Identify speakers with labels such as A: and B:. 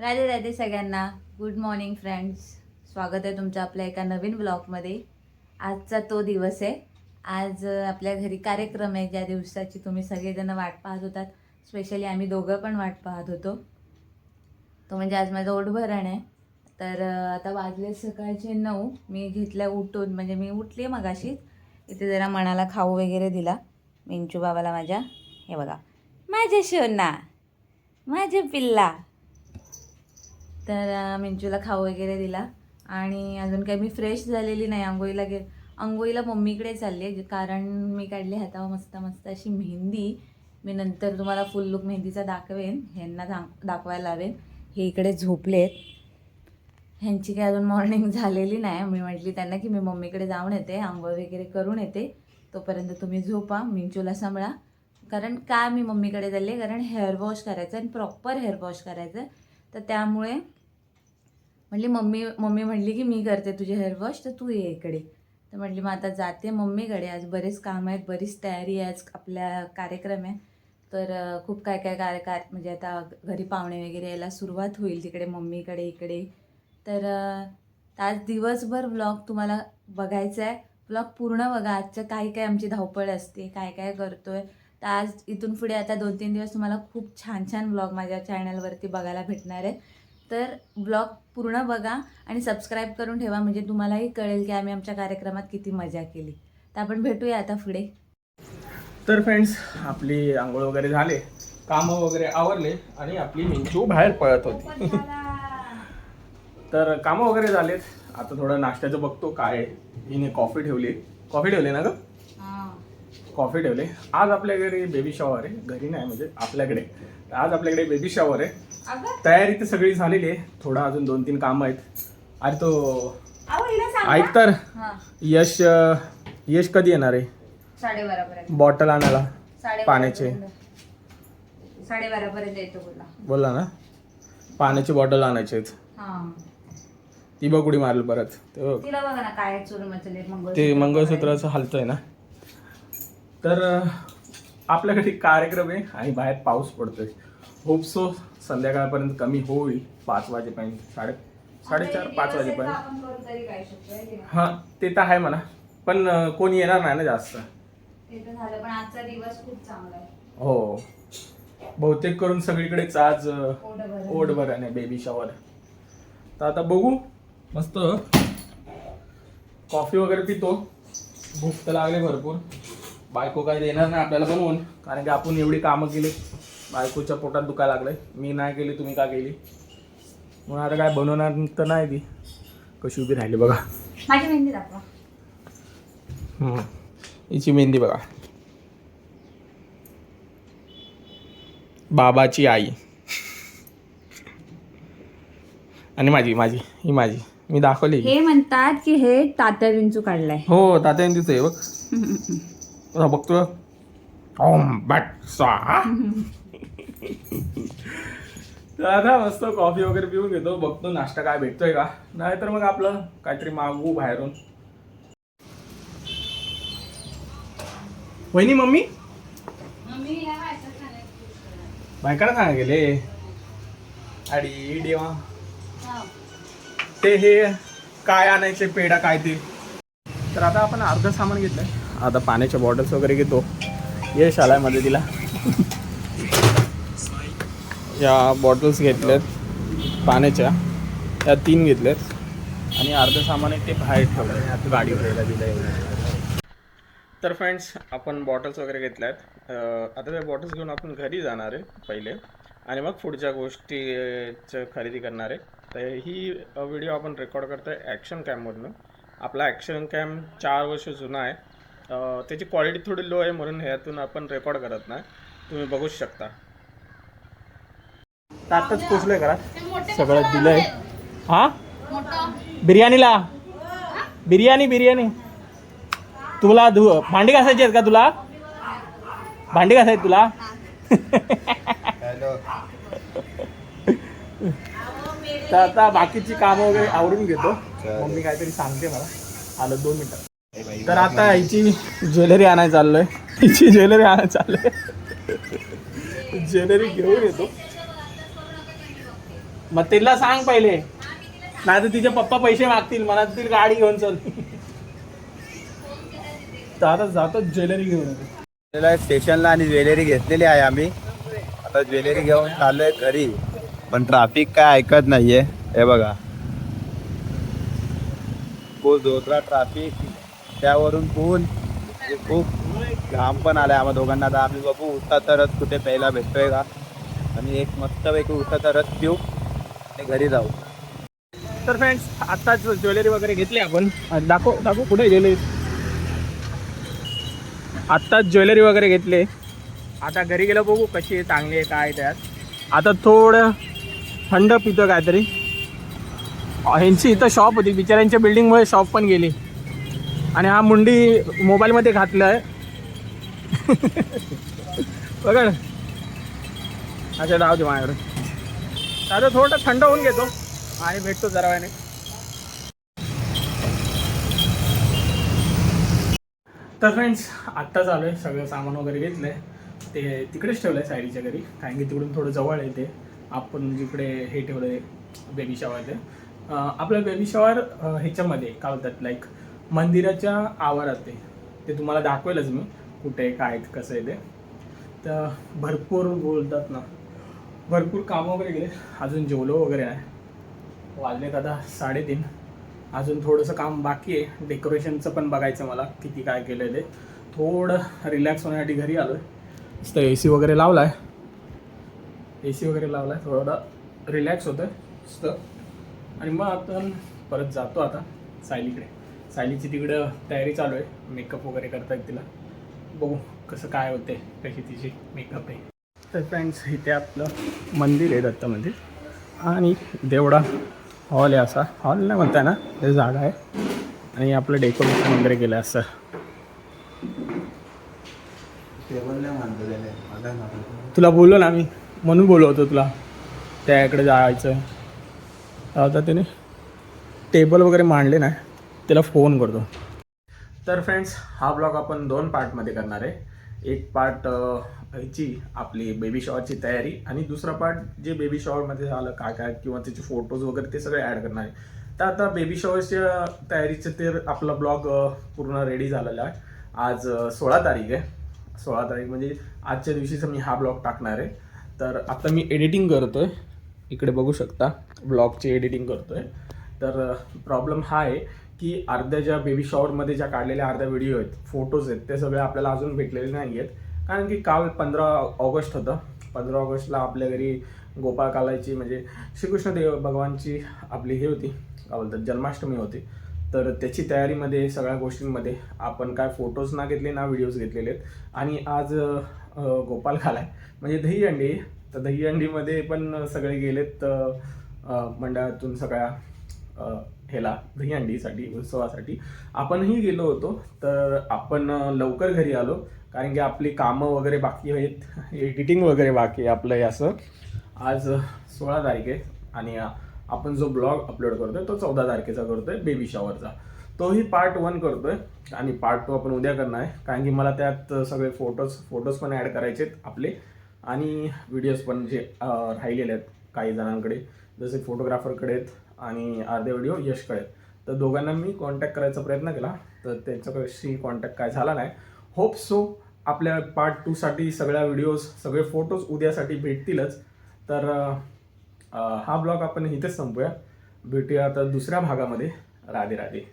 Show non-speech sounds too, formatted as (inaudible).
A: राधे राधे सगळ्यांना. Good morning friends स्वागत आहे तुमचं आपल्या एका नवीन ब्लॉगमध्ये आजचा तो दिवस आहे. आज आपल्या घरी कार्यक्रम आहे. ज्या दिवसाची तुम्ही सगळेजण वाट पाहत होतात. स्पेशली आम्ही दोघं पण वाट पाहत होतो. तो म्हणजे आज माझं ओढभरण आहे. तर आता वाजले सकाळचे नऊ. मी घेतल्या उठून. म्हणजे मी उठली मगाशीच. इथे जरा मनाला खाऊ वगैरे दिला. मिंचू बाबाला माझ्या. हे बघा. माझ्या शोना माझे पिल्ला. तर मिंचूला खाऊ वगैरे दिला. आणि अजून काही मी फ्रेश झालेली नाही. आंघोळीला गे आंघोळीला मम्मीकडे चालले कारण मी काढली हातावर मस्त मस्त अशी मेहंदी. मी नंतर तुम्हाला फुल लुक मेहंदीचा दाखवेन. ह्यांना दाखवायला लावेन. हे इकडे झोपलेत. ह्यांची काही अजून मॉर्निंग (laughs) झालेली नाही. मी म्हटली त्यांना की मी मम्मीकडे जाऊन येते. आंघोळ वगैरे करून येते. तोपर्यंत तुम्ही झोपा. मिंचूला सांभाळा. कारण का मी मम्मीकडे चालले कारण हेअर वॉश करायचं आणि प्रॉपर हेअर वॉश करायचं तर त्यामुळे म्हणली मम्मी मम्मी म्हणली की मी करते तुझे हेअर वॉश तर तू ये इकडे. तर म्हटली मग आता जाते मम्मीकडे. आज बरेच काम आहेत बरीच तयारी आहे आज आपल्या कार्यक्रम आहे. तर खूप काय काय कार्य कार म्हणजे आता घरी पाहुणे वगैरे यायला सुरुवात होईल तिकडे मम्मीकडे इकडे. तर आज दिवसभर व्लॉग तुम्हाला बघायचा आहे. व्लॉग पूर्ण बघा. आजचं काय काय आमची धावपळ असते काय काय करतो आहे तर आज इथून पुढे आता दोन तीन दिवस तुम्हाला खूप छान छान व्लॉग माझ्या चॅनलवरती बघायला भेटणार आहे. तर ब्लॉग पूर्ण बघा आणि सबस्क्राईब करून ठेवा. म्हणजे तुम्हालाही कळेल की आम्ही आमच्या कार्यक्रमात किती मजा केली. तर आपण भेटूया आता पुढे.
B: तर फ्रेंड्स आपली आंघोळ वगैरे झाले कामं वगैरे आवरले आणि आपली मिंचू बाहेर पळत होती. (laughs) तर कामं वगैरे झालेत. आता थोडं नाश्त्याचं बघतो. काय हिने कॉफी ठेवली. कॉफी ठेवली ना ग? कॉफी ठेवले. आज आपल्या घरी बेबी शॉवर आहे. घरी नाही म्हणजे आपल्याकडे. आज आपल्याकडे बेबी शॉवर आहे. तयारी तर सगळी झालेली आहे. थोडं अजून दोन तीन कामं आहेत. अरे तो ऐक तर. यश यश कधी येणार आहे? बॉटल आणायला. पाण्याचे.
A: बोला.
B: ना. पाण्याची बॉटल आणायची.
A: हा.
B: ती बघ उडी मारली परत. ते मंगळसूत्राचं हलतंय ना. तर आपल्याकडे कार्यक्रम आहे आणि बाहेर पाऊस पडतोय. होप सो संध्याकाळपर्यंत कमी होईल पाच वाजेपर्यंत साडे साडेचार पाच वाजेपर्यंत.
A: काय है?
B: हां ते तर आहे म्हणा. पण अं, कोणी येणार नाही ना जास्त.
A: ते तर झालं पण आजचा दिवस खूप चांगला आहे.
B: हो. बहुतेक करून सगळीकडेच आज अं. ओढ बरं नाही बेबी शॉवर तर आता बघू. मस्त. कॉफी वगैरे पितो. भूक तर लागले भरपूर. बायको काही देणार नाही आपल्याला बनवून कारण की आपण एवढी कामं केली. बायकोच्या पोटात दुखायला लागलंय. मी नाही केली तुम्ही का केली? म्हणून आता काय बनवणार तर नाही ती. कशी उभी राहिली बघा.
A: माझी मेहंदी दाखवा.
B: हम्म. हिची मेहंदी बघा. बाबाची आई. आणि माझी माझी ही माझी. मी दाखवली.
A: हे म्हणतात की हे तात्या विंचू काढलाय.
B: हो तात्यांचीच आहे बघ. (laughs) आता बघतो ओम बट स्वाहा आता मस्त कॉफी वगैरे पिऊन घेतो बघतो नाश्ता काय भेटतोय का? नाहीतर मग आपलं काहीतरी मागवू बाहेरून. वहिनी मम्मी? बायकाला सांगा गेले? अडी देवा. ते हे काय आणायचे पेढा काय ते? तर आता आपण अर्ध सामान घेतलंय. आता पाण्याच्या बॉटल्स वगैरे घेतो. यश आलाय मदतीला तिला या बॉटल्स घेतल्यात पाण्याच्या. त्या तीन घेतल्यात आणि अर्ध सामान आहे ते बाहेर ठेवलं आता गाडी घ्यायला दिलं तर फ्रेंड्स आपण बॉटल्स वगैरे घेतल्यात. आता त्या बॉटल्स घेऊन आपण घरी जाणार आहे पहिले. आणि मग पुढच्या गोष्टीचं खरेदी करणार आहे. तर ही व्हिडिओ आपण रेकॉर्ड करतो आहे ॲक्शन कॅम्पमधून आपला ॲक्शन कॅम चार वर्ष जुना आहे. त्याची क्वालिटी थोडी लो आहे म्हणून ह्यातून आपण रेकॉर्ड करत नाही. तुम्ही बघूच शकता. तर आत्ताच पोचलोय घरात. सगळं दिलंय. हा? बिर्याणीला? बिर्याणी बिर्याणी. तुला धु भांडी घासायची आहेत का तुला? भांडी घासायची तुला? तर आता बाकीची कामं वगैरे आवरून घेतो. मम्मी काहीतरी सांगते मला. आलं दोन मिनिटं. तर आता हिची ज्वेलरी आणायला चाललोय. हिची ज्वेलरी आणायला चाललोय. ज्वेलरी घेऊन येतो. मग तिला सांग पहिले. नाही तर तिचे पप्पा पैसे मागतील. मला ती गाडी घेऊन चल. तर आता जातो ज्वेलरी घेऊन येतो.
C: स्टेशनला आणि ज्वेलरी घेतलेली आहे आम्ही. आता ज्वेलरी घेऊन चाललोय घरी. पण ट्राफिक काय ऐकत नाहीये. हे बघा. खूप जोरदार ट्राफिक त्यावरून ऊन म्हणजे खूप घाम पण आलाय आम्हा दोघांना. आता आम्ही बघू उठता तरच कुठे प्यायला भेटतोय का? आणि एक मस्तपैकी उठता तरच पिऊ आणि घरी जाऊ.
B: तर फ्रेंड्स आत्ताच ज्वेलरी वगैरे घेतली आपण. दाखव दाखव कुठे ज्वेलरी? आत्ताच ज्वेलरी वगैरे घेतले. आता घरी गेलो बघू कशी आहे चांगली आहे काय त्यात. आता थोडं थंड पितो काहीतरी. ह्यांची इथं शॉप होती. बिचाऱ्यांच्या बिल्डिंगमुळे शॉप पण गेली. आणि हा मुंडी मोबाईलमध्ये घातलं आहे. बघा ना. अच्छा राहू दे माझ्याकडे. साधं थोडं थंड होऊन घेतो. आणि भेटतो जरा वेळाने. तर फ्रेंड्स आत्ता चालू आहे. सगळं सामान वगैरे घेतलं आहे ते तिकडेच ठेवलं आहे सायरीच्या घरी. कारण की तिकडून थोडं जवळ आहे ते. आपण जिकडे हे ठेवलं आहे बेबी शॉवर ते आपलं बेबी शॉवर ह्याच्यामध्ये काय होतात लाईक मंदिराच्या आवारात आहे. ते तुम्हाला दाखवेलच मी कुठे आहे, काय कसं आहे ते. तर भरपूर बोलतात ना. भरपूर कामं वगैरे गेले अजून जेवलो वगैरे आहे. वाजलेत आता साडेतीन. अजून थोडंसं काम बाकी आहे. डेकोरेशनचं पण बघायचं मला किती काय केलं आहे ते. थोडं रिलॅक्स होण्यासाठी घरी आलो आहे मस्त ए सी वगैरे लावला आहे ए सी वगैरे लावला आहे थोडं रिलॅक्स होतं मस्त. आणि मग आपण परत जातो आता सायलीकडे. सायलीची तिकडं तयारी चालू आहे. मेकअप वगैरे करतायत तिला. बघू कसं काय होते कशी तिची मेकअप आहे. तर फ्रेंड्स इथे आपलं मंदिर आहे दत्त मंदिर. आणि देवडा हॉल आहे असा. हॉल नाही म्हणताय ना ते जागा आहे. आणि आपलं डेकोरेशन वगैरे केलं असं. तुला बोललो ना मी म्हणून बोललो होतो तुला. त्याकडे जायचं. आता त्याने टेबल वगैरे मांडले ना. त्याला फोन करतो. तर फ्रेंड्स हा ब्लॉग आपण दोन पार्टमध्ये करणार आहे. एक पार्ट ह्याची आपली बेबी शॉवरची तयारी आणि दुसरा पार्ट जे बेबी शॉवरमध्ये झालं काय काय किंवा त्याचे फोटोज वगैरे ते सगळे ॲड करणार आहे. तर आता बेबी शॉवरच्या तयारीचं ते आपला ब्लॉग पूर्ण रेडी झालेला आहे. आज सोळा तारीख आहे. सोळा तारीख म्हणजे आजच्या दिवशीच मी हा ब्लॉग टाकणार आहे. तर आता मी एडिटिंग करतो आहे इकडे बघू शकता ब्लॉगची एडिटिंग करतो आहे तर प्रॉब्लेम हा आहे की अर्ध्या ज्या बेबी शॉवरमध्ये ज्या काढलेल्या अर्ध्या व्हिडिओ आहेत फोटोज आहेत ते सगळे आपल्याला अजून भेटलेले नाही आहेत कारण की काल पंधरा ऑगस्ट होतं. पंधरा ऑगस्टला आपल्या घरी गोपाळकालाची म्हणजे श्रीकृष्ण देव भगवानची आपली हे होती काय बोलतात जन्माष्टमी होती. तर त्याची तयारीमध्ये सगळ्या गोष्टींमध्ये आपण काय फोटोज ना घेतले ना व्हिडिओज घेतलेले आहेत. आणि आज अं, आहे. म्हणजे दहीहंडी तर दहीहंडीमध्ये पण सगळे गेलेत मंडळातून सगळ्या ह्याला दहीहंडीसाठी उत्सवासाठी. आपणही गेलो होतो तर आपण लवकर घरी आलो. कारण की आपली कामं वगैरे बाकी आहेत. एडिटिंग वगैरे बाकी आहे आपलं याचं असं. आज सोळा तारीख आहे आणि आपण जो ब्लॉग अपलोड करतोय तो चौदा तारखेचा करतोय बेबी शॉवरचा तोही पार्ट वन करतोय आणि पार्ट टू आपण उद्या करणार आहे. कारण की मला त्यात सगळे फोटोज फोटोज पण ॲड करायचे आहेत आपले. आणि व्हिडिओज पण जे राहिलेले आहेत काही जणांकडे. जसे फोटोग्राफरकडे आहेत आणि अर्धे व्हिडिओ यशकडे आहेत तर दोघांना मी कॉन्टॅक्ट करायचा प्रयत्न केला. तर त्यांच्याशी कॉन्टॅक्ट काय झाला नाही. होप सो आपल्या पार्ट टूसाठी सगळ्या व्हिडिओज सगळे फोटोज उद्यासाठी भेटतीलच. तर हा ब्लॉग आपण इथेच संपूया. भेटूया आता दुसऱ्या भागामध्ये. राधे राधे.